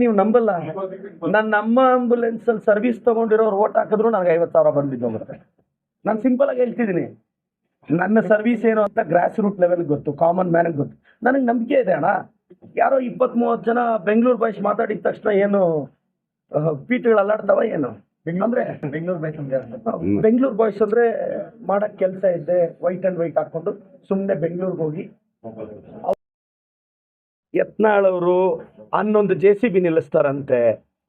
ನೀವು ನಂಬಲ್ಲ. ನನ್ನ ನಮ್ಮ ಆಂಬುಲೆನ್ಸ್ ಅಲ್ಲಿ ಸರ್ವಿಸ್ ತಗೊಂಡಿರೋರು ಓಟ್ ಹಾಕಿದ್ರು ನನಗೆ ಐವತ್ತು ಸಾವಿರ ಬಂದಿದ್ದು ಹೋಗುತ್ತೆ. ನಾನು ಸಿಂಪಲ್ ಆಗಿ ಹೇಳ್ತಿದ್ದೀನಿ. ನನ್ನ ಸರ್ವಿಸ್ ಏನು ಅಂತ ಗ್ರಾಸ್ ರೂಟ್ ಲೆವೆಲ್ ಗೊತ್ತು ಕಾಮನ್ ಮ್ಯಾನ್ ಗೊತ್ತು. ನನಗೆ ನಂಬಿಕೆ ಇದೆ ಅಣ್ಣ. ಯಾರೋ ಇಪ್ಪತ್ತ್ ಮೂವತ್ತು ಜನ ಬೆಂಗಳೂರು ಬಾಯ್ಸ್ ಮಾತಾಡಿದ ತಕ್ಷಣ ಏನು ಪೀಠಗಳು ಅಲ್ಲಾಡ್ತಾವ ಏನು? ಅಂದ್ರೆ ಬೆಂಗಳೂರು ಬೈಕ್ ಬೆಂಗಳೂರು ಬಾಯ್ಸ್ ಅಂದ್ರೆ ಮಾಡಕ್ ಕೆಲಸ ಇದ್ದೆ ವೈಟ್ ಅಂಡ್ ವೈಟ್ ಹಾಕೊಂಡು ಸುಮ್ಮನೆ ಬೆಂಗಳೂರಿಗೆ ಹೋಗಿ. ಯತ್ನಾಳ್ ಅವರು ಹನ್ನೊಂದು ಜೆ ಸಿ ಬಿ ನಿಲ್ಲಿಸ್ತಾರಂತೆ.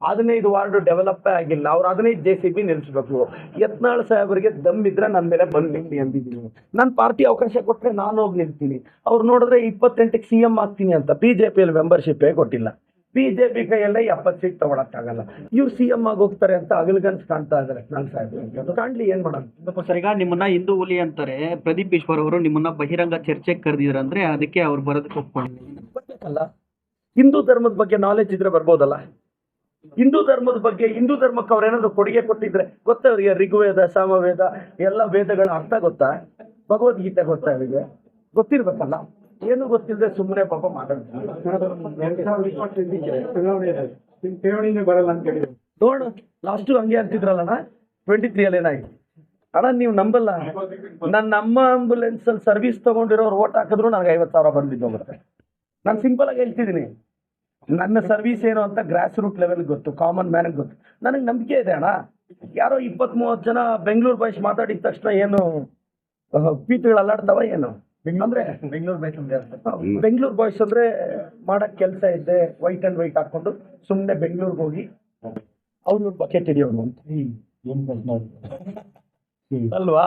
ಹದಿನೈದು ವಾರ್ಡ್ ಡೆವಲಪ್ ಆಗಿಲ್ಲ. ಅವ್ರು ಹದಿನೈದು ಜೆ ಸಿ ಬಿ ನಿಲ್ಲಿಸ್ಬೇಕು ಯತ್ನಾಳ್ ಸಾಹೇಬರಿಗೆ ದಮ್ ಇದ್ರೆ ನನ್ನ ಮೇಲೆ ಬಂದು ನಿಲ್ಲಿ ಅಂದಿದ್ದೀನಿ. ನನ್ನ ಪಾರ್ಟಿ ಅವಕಾಶ ಕೊಟ್ಟರೆ ನಾನು ಹೋಗಿ ನಿಲ್ತೀನಿ. ಅವ್ರು ನೋಡಿದ್ರೆ ಇಪ್ಪತ್ತೆಂಟಕ್ಕೆ ಸಿ ಎಂ ಆಗ್ತೀನಿ ಅಂತ. ಬಿ ಜೆ ಪಿಯಲ್ಲಿ ಮೆಂಬರ್ಶಿಪ್ಪೇ ಕೊಟ್ಟಿಲ್ಲ. ಬಿ ಜೆ ಪಿ ಕೈಯಲ್ಲೇ ಎಪ್ಪತ್ತು ಸೀಟ್ ತಗೊಳಕ್ಕಾಗಲ್ಲ. ಇವ್ರು ಸಿ ಎಂ ಆಗಿ ಹೋಗ್ತಾರೆ ಅಂತ ಅಗಲ್ಗನ್ಸ್ ಕಾಣ್ತಾ ಇದ್ದಾರೆ ನಾನು ಸಾಹೇಬ್ ಕಾಣ್ಲಿ ಏನ್ ಮಾಡೋಣ ಸರ್ ಈಗ ನಿಮ್ಮನ್ನ ಹಿಂದೂ ಹುಲಿ ಅಂತಾರೆ. ಪ್ರದೀಪ್ ಈಶ್ವರ್ ಅವರು ನಿಮ್ಮನ್ನ ಬಹಿರಂಗ ಚರ್ಚೆಗೆ ಕರೆದಿದ್ರು ಅಂದ್ರೆ ಅದಕ್ಕೆ ಅವ್ರು ಬರೋದಕ್ಕೆ ಒಪ್ಕೊಂಡಿದ್ದೀನಿ ಬರ್ಬೇಕಲ್ಲ ಹಿಂದೂ ಧರ್ಮದ ಬಗ್ಗೆ ನಾಲೆಜ್ ಇದ್ರೆ ಬರ್ಬೋದಲ್ಲ? ಹಿಂದೂ ಧರ್ಮದ ಬಗ್ಗೆ, ಹಿಂದೂ ಧರ್ಮಕ್ಕೆ ಅವ್ರು ಏನಾದ್ರು ಕೊಡುಗೆ ಕೊಟ್ಟಿದ್ರೆ ಗೊತ್ತಾ ಅವರಿಗೆ? ಋಗ್ವೇದ, ಸಾಮವೇದ ಎಲ್ಲ ವೇದಗಳ ಅರ್ಥ ಗೊತ್ತಾ? ಭಗವದ್ಗೀತೆ ಗೊತ್ತಾ ಅವರಿಗೆ? ಗೊತ್ತಿರ್ಬೇಕಲ್ಲ. ಏನು ಗೊತ್ತಿಲ್ಲದೆ ಸುಮ್ಮನೆ ಪಾಪ ಮಾತಾಡ್ತಾರೆ ಬರಲ್ಲ ಅಂತ ನೋಡು ಲಾಸ್ಟು ಹಂಗೆ ಅಂತಿದ್ರಲ್ಲಣ್ಣ ಟ್ವೆಂಟಿ ತ್ರೀ ಅಲ್ಲಿ ಏನಾಯ್ತು ಅಣ್ಣ, ನೀವು ನಂಬಲ್ಲ. ನನ್ನ ನಮ್ಮ ಆಂಬುಲೆನ್ಸ್ ಅಲ್ಲಿ ಸರ್ವಿಸ್ ತಗೊಂಡಿರೋರು ಓಟ್ ಹಾಕಿದ್ರು, ನನಗೆ ಐವತ್ತು ಸಾವಿರ ಬಂದಿದ್ದು ಹೋಗುತ್ತೆ ನಾನು ಸಿಂಪಲ್ ಆಗಿ ಹೇಳ್ತಿದ್ದೀನಿ. ನನ್ನ ಸರ್ವಿಸ್ ಏನು ಅಂತ ಗ್ರಾಸ್ ರೂಟ್ ಲೆವೆಲ್ ಗೊತ್ತು ಕಾಮನ್ ಮ್ಯಾನ್ ಗೊತ್ತು. ನನಗೆ ನಂಬಿಕೆ ಇದೆ ಅಣ್ಣ. ಯಾರೋ ಇಪ್ಪತ್ತ್ ಮೂವತ್ತು ಜನ ಬೆಂಗಳೂರು ಬಾಯ್ಸ್ ಮಾತಾಡಿದ ತಕ್ಷಣ ಏನು ಪೀತಿಗಳು ಅಲ್ಲಾಡ್ತಾವ ಏನು? ಅಂದ್ರೆ ಬೆಂಗಳೂರು ಅಂದ್ರೆ ಬೆಂಗಳೂರು ಬಾಯ್ಸ್ ಅಂದ್ರೆ ಮಾಡಕ್ ಕೆಲಸ ಇದ್ದೆ ವೈಟ್ ಅಂಡ್ ವೈಟ್ ಹಾಕೊಂಡು ಸುಮ್ಮನೆ ಬೆಂಗಳೂರಿಗೆ ಹೋಗಿ ಅವ್ರು ಬಕೆಟ್ ಹಿಡಿಯೋರು ಅಂತ. ಅಲ್ವಾ?